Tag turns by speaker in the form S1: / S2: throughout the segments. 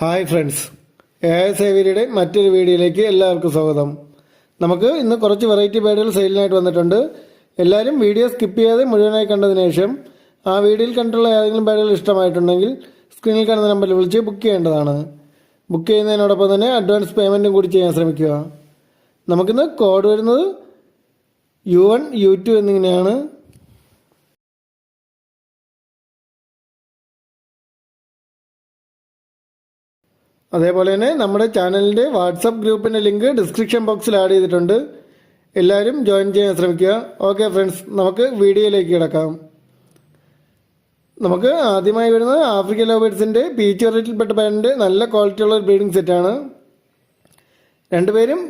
S1: Hi friends. A സേവിയരുടെ മറ്റൊരു വീഡിയോയിലേക്ക് എല്ലാവർക്കും സ്വാഗതം. നമുക്ക് ഇന്ന് കുറച്ച് വെറൈറ്റി ബേഡുകൾ സെയിലിനായിട്ട് വന്നിട്ടുണ്ട്. എല്ലാവരും വീഡിയോ സ്കിപ്പ് ചെയ്യാതെ മുഴുവനായി കണ്ടതിന് ശേഷം ആ വീഡിയോയിൽ കണ്ടിട്ടുള്ള ഏതെങ്കിലും ബേഡുകൾ ഇഷ്ടമായിട്ടുണ്ടെങ്കിൽ സ്ക്രീനിൽ കാണുന്ന നമ്പറിൽ വിളിച്ച് ബുക്ക് ചെയ്യേണ്ടതാണ്. ബുക്ക് ചെയ്യുന്നതിനോടൊപ്പം തന്നെ അഡ്വാൻസ് പേയ്മെന്റും കൂടി ചെയ്യാൻ ശ്രമിക്കുക. നമുക്കിന്ന് കോഡ് വരുന്നത് യു വൺ യു ടു എന്നിങ്ങനെയാണ്. അതേപോലെ തന്നെ നമ്മുടെ ചാനലിന്റെ വാട്സപ്പ് ഗ്രൂപ്പിന്റെ ലിങ്ക് ഡിസ്ക്രിപ്ഷൻ ബോക്സിൽ ആഡ് ചെയ്തിട്ടുണ്ട്. എല്ലാവരും ജോയിൻ ചെയ്യാൻ ശ്രമിക്കുക. ഓക്കെ ഫ്രണ്ട്സ് നമുക്ക് വീഡിയോയിലേക്ക് കിടക്കാം. നമുക്ക് ആദ്യമായി വരുന്നത് ആഫ്രിക്കൻ ലോബേഡ്സിന്റെ പീച്ച് വെറൈറ്റിയിൽപ്പെട്ട പാന്റ് നല്ല ക്വാളിറ്റിയുള്ള ഒരു ബ്രീഡിംഗ് സെറ്റാണ് രണ്ടുപേരും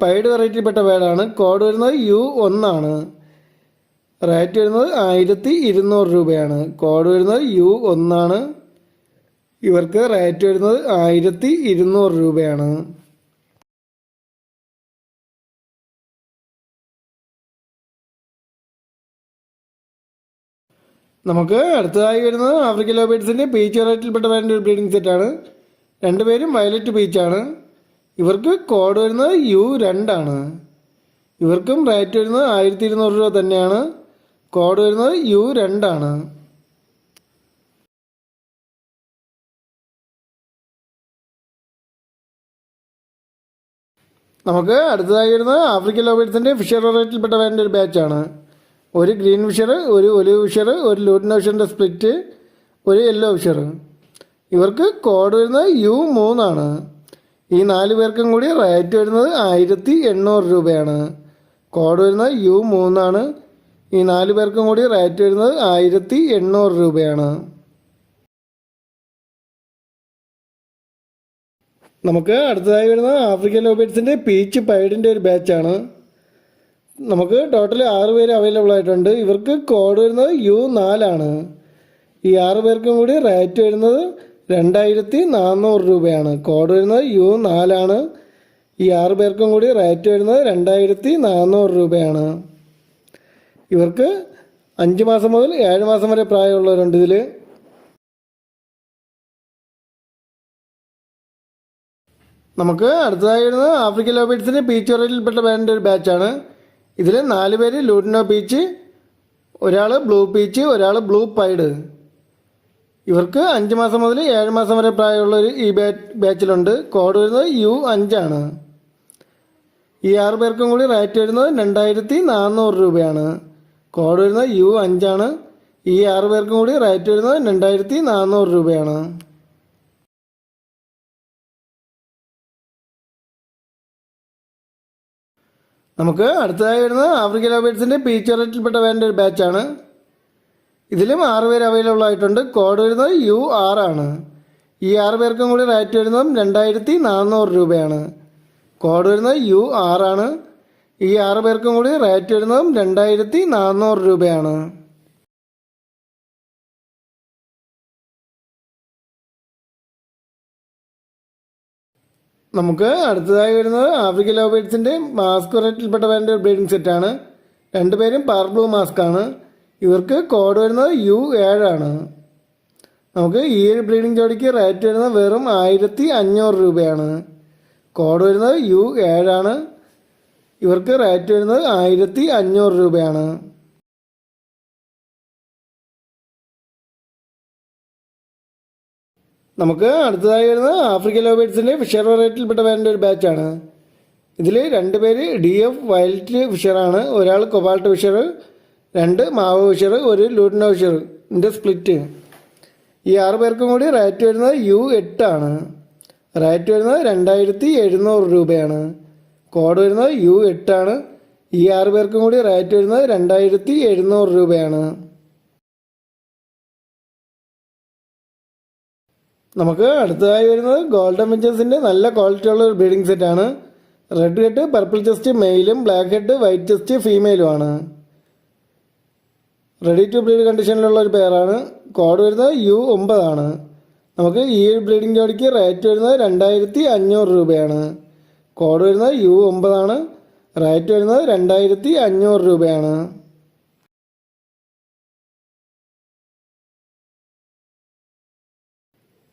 S1: പൈഡ് വെറൈറ്റിയിൽപ്പെട്ട പേടാണ് കോഡ് വരുന്നത് യു ഒന്നാണ് റേറ്റ് വരുന്നത് ആയിരത്തി ഇരുന്നൂറ് രൂപയാണ്. കോഡ് വരുന്നത് യു ഒന്നാണ് ഇവർക്ക് റേറ്റ് വരുന്നത് ആയിരത്തി ഇരുന്നൂറ് രൂപയാണ്. നമുക്ക് അടുത്തതായി വരുന്നത് ആഫ്രിക്കൻ ലോബേഡ്സിന്റെ പീച്ച് വെറൈറ്റിയിൽപ്പെട്ട വേണ്ട ഒരു ബ്രീഡിംഗ് സെറ്റാണ് രണ്ടുപേരും വയലറ്റ് പീച്ചാണ് ഇവർക്ക് കോഡ് വരുന്നത് യു രണ്ടാണ് ഇവർക്കും റേറ്റ് വരുന്നത് ആയിരത്തി ഇരുന്നൂറ് രൂപ തന്നെയാണ്. കോഡ് വരുന്നത് യു രണ്ടാണ് നമുക്ക് അടുത്തതായി വരുന്നത് ആഫ്രിക്കൻ ലോബേഡ്സിന്റെ ഫിഷർ റേറ്റിൽപ്പെട്ട വേണ്ട ഒരു ബാച്ചാണ് ഒരു ഗ്രീൻ ഫിഷർ ഒരു ഒലിവ് ഫിഷർ ഒരു ലൂട്ടിൻ ഫിഷറിന്റെ സ്പ്ലിറ്റ് ഒരു യെല്ലോ ഫിഷർ ഇവർക്ക് കോഡ് വരുന്നത് യു മൂന്നാണ്. ഈ നാല് പേർക്കും കൂടി റേറ്റ് വരുന്നത് ആയിരത്തി എണ്ണൂറ് രൂപയാണ്. കോഡ് വരുന്നത് യു മൂന്നാണ്. ഈ നാല് പേർക്കും കൂടി റേറ്റ് വരുന്നത് ആയിരത്തി എണ്ണൂറ് രൂപയാണ്. നമുക്ക് അടുത്തതായി വരുന്ന ആഫ്രിക്കൻ ലോബേറ്റ്സിന്റെ പീച്ച് പൈഡിന്റെ ഒരു ബാച്ചാണ് നമുക്ക് ടോട്ടൽ ആറ് പേര് അവൈലബിൾ ആയിട്ടുണ്ട്. ഇവർക്ക് കോഡ് വരുന്നത് യു നാലാണ് ഈ ആറ് പേർക്കും കൂടി റേറ്റ് വരുന്നത് രണ്ടായിരത്തി നാനൂറ് രൂപയാണ്. കോഡ് വരുന്നത് യു നാലാണ് ഈ ആറ് പേർക്കും കൂടി റേറ്റ് വരുന്നത് രണ്ടായിരത്തി നാനൂറ് രൂപയാണ്. ഇവർക്ക് അഞ്ച് മാസം മുതൽ ഏഴ് മാസം വരെ പ്രായമുള്ളവരുണ്ട് ഇതിൽ നമുക്ക് അടുത്തതായി വരുന്നത് ആഫ്രിക്കൻ ബീച്ച് വെറൈറ്റിയിൽപ്പെട്ട ബാൻഡ് ഒരു ബാച്ചാണ്. ഇതിൽ നാല് പേര് ലൂട്ടിനോ പീച്ച് ഒരാൾ ബ്ലൂ പീച്ച് ഒരാൾ ബ്ലൂ പൈഡ്. ഇവർക്ക് അഞ്ച് മാസം മുതൽ ഏഴ് മാസം വരെ പ്രായമുള്ളൊരു ഈ ബാ ബാച്ചിലുണ്ട്. കോഡ് വരുന്നത് യു അഞ്ചാണ്. ഈ ആറ് പേർക്കും കൂടി റേറ്റ് വരുന്നത് രണ്ടായിരത്തി നാനൂറ് രൂപയാണ്. കോഡ് വരുന്നത് യു അഞ്ചാണ്. ഈ ആറ് പേർക്കും കൂടി റേറ്റ് വരുന്നത് രണ്ടായിരത്തി നാനൂറ് രൂപയാണ്. നമുക്ക് അടുത്തതായി വരുന്നത് ആഫ്രിക്കൻ ലോബേഡ്സിന്റെ പീച്ച് വെറൈറ്റിയിൽപ്പെട്ട വേണ്ട ഒരു ബാച്ചാണ്. ഇതിലും ആറ് പേര് അവൈലബിൾ ആയിട്ടുണ്ട്. കോഡ് വരുന്നത് യു ആണ്. ഈ ആറ് പേർക്കും കൂടി റേറ്റ് വരുന്നതും രണ്ടായിരത്തി നാനൂറ് രൂപയാണ്. കോഡ് വരുന്നത് യു ആണ്. ഈ ആറ് പേർക്കും കൂടി റേറ്റ് വരുന്നതും രണ്ടായിരത്തി നാനൂറ് രൂപയാണ്. നമുക്ക് അടുത്തതായി വരുന്നത് ആഫ്രിക്കൻ ലോബേറ്റ്സിന്റെ മാസ്ക് വെറൈറ്റിയിൽപ്പെട്ട വേണ്ട ഒരു ബ്രീഡിംഗ് സെറ്റാണ് രണ്ടുപേരും പാർ ബ്ലൂ മാസ്ക് ആണ്. ഇവർക്ക് കോഡ് വരുന്നത് യു ഏഴാണ് നമുക്ക് ഈ ഒരു ബ്രീഡിംഗ് ജോഡിക്ക് റേറ്റ് വരുന്നത് വെറും ആയിരത്തി അഞ്ഞൂറ് രൂപയാണ്. കോഡ് വരുന്നത് യു ഏഴാണ് ഇവർക്ക് റേറ്റ് വരുന്നത് ആയിരത്തി അഞ്ഞൂറ് രൂപയാണ്. നമുക്ക് അടുത്തതായി വരുന്നത് ആഫ്രിക്കൻ ലോബേറ്റ്സിന്റെ ഫിഷർ വെറൈറ്റിയിൽപ്പെട്ട വേണ്ട ഒരു ബാച്ചാണ് ഇതിൽ രണ്ട് പേര് ഡി എഫ് വയലറ്റ് ഫിഷറാണ് ഒരാൾ കൊബാൾട്ട് ഫിഷർ രണ്ട് മാവ് ഫിഷർ ഒരു ലൂട്ടിനോ ഫിഷർ ഇതിന്റെ സ്പ്ലിറ്റ് ഈ ആറ് പേർക്കും കൂടി റേറ്റ് വരുന്നത് യു എട്ടാണ് റേറ്റ് വരുന്നത് രണ്ടായിരത്തി എഴുന്നൂറ് രൂപയാണ്. കോഡ് വരുന്നത് യു എട്ടാണ് ഈ ആറ് പേർക്കും കൂടി റേറ്റ് വരുന്നത് രണ്ടായിരത്തി എഴുന്നൂറ് രൂപയാണ്. നമുക്ക് അടുത്തതായി വരുന്നത് ഗോൾഡൻ വെഞ്ചേഴ്സിന്റെ നല്ല ക്വാളിറ്റി ഉള്ള ഒരു ബ്രീഡിംഗ് സെറ്റാണ് റെഡ് ഹെഡ് പർപ്പിൾ ചെസ്റ്റ് മെയിലും ബ്ലാക്ക് ഹെഡ് വൈറ്റ് ചെസ്റ്റ് ഫീമെയിലുമാണ് റെഡി ടു ബ്രീഡ് കണ്ടീഷനിലുള്ള ഒരു പെയറാണ് കോഡ് വരുന്നത് യു ഒമ്പതാണ് നമുക്ക് ഈ ഒരു ബ്രീഡിംഗ് ജോഡിക്ക് റേറ്റ് വരുന്നത് രണ്ടായിരത്തി അഞ്ഞൂറ് രൂപയാണ്. കോഡ് വരുന്നത് യു ഒമ്പതാണ് റേറ്റ് വരുന്നത് രണ്ടായിരത്തി അഞ്ഞൂറ് രൂപയാണ്.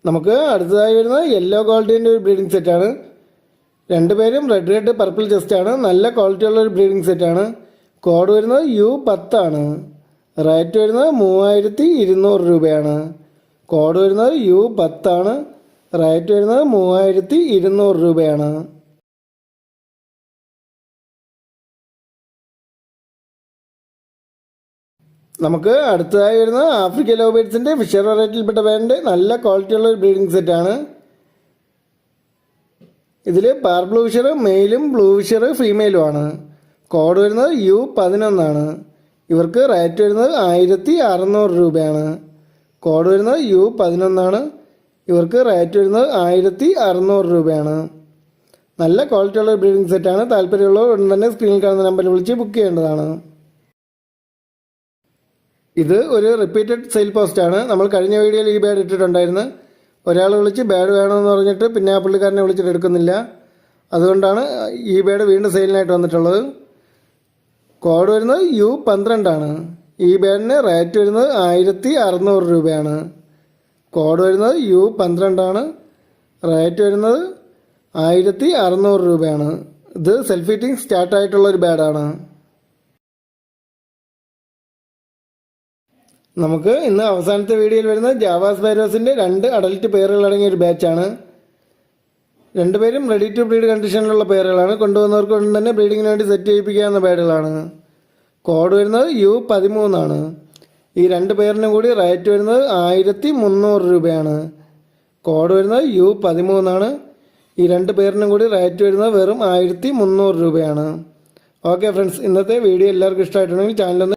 S1: നമുക്ക് അടുത്തതായി വരുന്നത് യെല്ലോ ക്വാളിറ്റീന്റെ ഒരു ബ്രീഡിംഗ് സെറ്റാണ് രണ്ടുപേരും റെഡ് റെഡ് പർപ്പിൾ ജസ്റ്റാണ് നല്ല ക്വാളിറ്റിയുള്ള ഒരു ബ്രീഡിംഗ് സെറ്റാണ് കോഡ് വരുന്നത് യു പത്താണ് റേറ്റ് വരുന്നത് മൂവായിരത്തി ഇരുന്നൂറ് രൂപയാണ്. കോഡ് വരുന്നത് യു പത്താണ് റേറ്റ് വരുന്നത് മൂവായിരത്തി ഇരുന്നൂറ് രൂപയാണ്. നമുക്ക് അടുത്തതായി വരുന്ന ആഫ്രിക്കൻ ബേഡ്സിന്റെ ഫിഷർ വെറൈറ്റിയിൽപ്പെട്ട വേണ്ട നല്ല ക്വാളിറ്റിയുള്ള ഒരു ബ്രീഡിംഗ് സെറ്റാണ് ഇതിൽ പാർ ബ്ലൂ ഫിഷർ മെയിലും ബ്ലൂ ഫിഷർ ഫീമെയിലും ആണ്. കോഡ് വരുന്നത് യു പതിനൊന്നാണ് ഇവർക്ക് റേറ്റ് വരുന്നത് ആയിരത്തി അറുന്നൂറ് രൂപയാണ്. കോഡ് വരുന്നത് യു പതിനൊന്നാണ് ഇവർക്ക് റേറ്റ് വരുന്നത് ആയിരത്തി അറുന്നൂറ് രൂപയാണ്. നല്ല ക്വാളിറ്റിയുള്ള ബ്രീഡിംഗ് സെറ്റാണ് താല്പര്യമുള്ളവർ ഉടൻ തന്നെ സ്ക്രീനിൽ കാണുന്ന നമ്പറിൽ വിളിച്ച് ബുക്ക് ചെയ്യേണ്ടതാണ്. ഇത് ഒരു റിപ്പീറ്റഡ് സെയിൽ പോസ്റ്റാണ് നമ്മൾ കഴിഞ്ഞ വീഡിയോയിൽ ഈ ബാഡ് ഇട്ടിട്ടുണ്ടായിരുന്നു. ഒരാൾ വിളിച്ച് ബാഡ് വേണമെന്ന് പറഞ്ഞിട്ട് പിന്നെ ആ പുള്ളിക്കാരനെ വിളിച്ചിട്ട് എടുക്കുന്നില്ല. അതുകൊണ്ടാണ് ഈ ബാഡ് വീണ്ടും സെയിലിനായിട്ട് വന്നിട്ടുള്ളത്. കോഡ് വരുന്നത് യു പന്ത്രണ്ടാണ് ഈ ബാഡിന് റേറ്റ് വരുന്നത് ആയിരത്തി അറുന്നൂറ് രൂപയാണ്. കോഡ് വരുന്നത് യു പന്ത്രണ്ടാണ് റേറ്റ് വരുന്നത് ആയിരത്തി അറുന്നൂറ് രൂപയാണ്. ഇത് സെൽഫ് ഹീറ്റിംഗ് സ്റ്റാർട്ടായിട്ടുള്ള ഒരു ബാഡാണ് നമുക്ക് ഇന്ന് അവസാനത്തെ വീഡിയോയിൽ വരുന്ന ജാവാസ് ബൈരോസിന്റെ രണ്ട് അഡൽറ്റ് പേരുകൾ അടങ്ങിയ ഒരു ബാച്ചാണ് രണ്ടുപേരും റെഡി ടു ബ്രീഡ് കണ്ടീഷനിലുള്ള പേരുകളാണ്. കൊണ്ടുവന്നവർക്ക് കൊണ്ട് തന്നെ ബ്രീഡിങ്ങിന് വേണ്ടി സെറ്റ് ചെയ്യിപ്പിക്കാവുന്ന പേരുകളാണ്. കോഡ് വരുന്നത് യു പതിമൂന്നാണ് ഈ രണ്ട് പേരിനും കൂടി റേറ്റ് വരുന്നത് ആയിരത്തി മുന്നൂറ് രൂപയാണ്. കോഡ് വരുന്നത് യു പതിമൂന്നാണ് ഈ രണ്ട് പേരിനും കൂടി റേറ്റ് വരുന്നത് വെറും ആയിരത്തി മുന്നൂറ് രൂപയാണ്. ഓക്കെ ഫ്രണ്ട്സ് ഇന്നത്തെ വീഡിയോ എല്ലാവർക്കും ഇഷ്ടമായിട്ടുണ്ടെങ്കിൽ ചാനലൊന്ന്